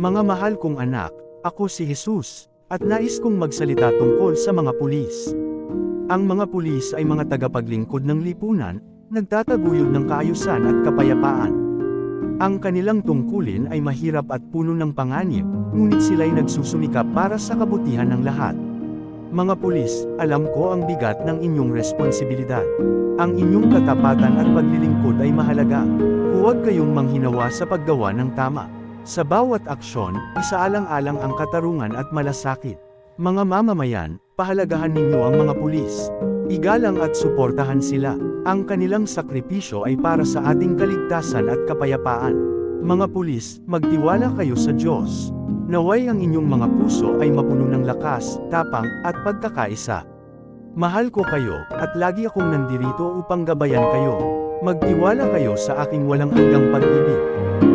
Mga mahal kong anak, ako si Jesus, at nais kong magsalita tungkol sa mga pulis. Ang mga pulis ay mga tagapaglingkod ng lipunan, nagtataguyod ng kaayusan at kapayapaan. Ang kanilang tungkulin ay mahirap at puno ng panganib, ngunit sila'y nagsusumikap para sa kabutihan ng lahat. Mga pulis, alam ko ang bigat ng inyong responsibilidad. Ang inyong katapatan at paglilingkod ay mahalaga. Huwag kayong manghinawa sa paggawa ng tama. Sa bawat aksyon, isaalang-alang ang katarungan at malasakit. Mga mamamayan, pahalagahan ninyo ang mga pulis. Igalang at suportahan sila. Ang kanilang sakripisyo ay para sa ating kaligtasan at kapayapaan. Mga pulis, magtiwala kayo sa Diyos. Naway ang inyong mga puso ay mapuno ng lakas, tapang, at pagkakaisa. Mahal ko kayo, at lagi akong nandirito upang gabayan kayo. Magtiwala kayo sa aking walang hanggang pag-ibig.